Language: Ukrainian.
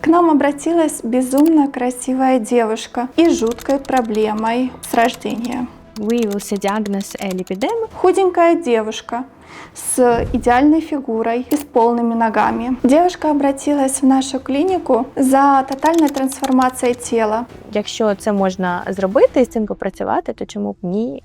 К нам обратилась безумно красивая девушка и жуткой проблемой с рождения. Выявился диагноз е. Худенькая девушка с идеальной фигурой и с полными ногами. Девушка обратилась в нашу клинику за тотальной трансформацией тела. Якщо це можна зробити і з цим попрацювати, то чому б ні?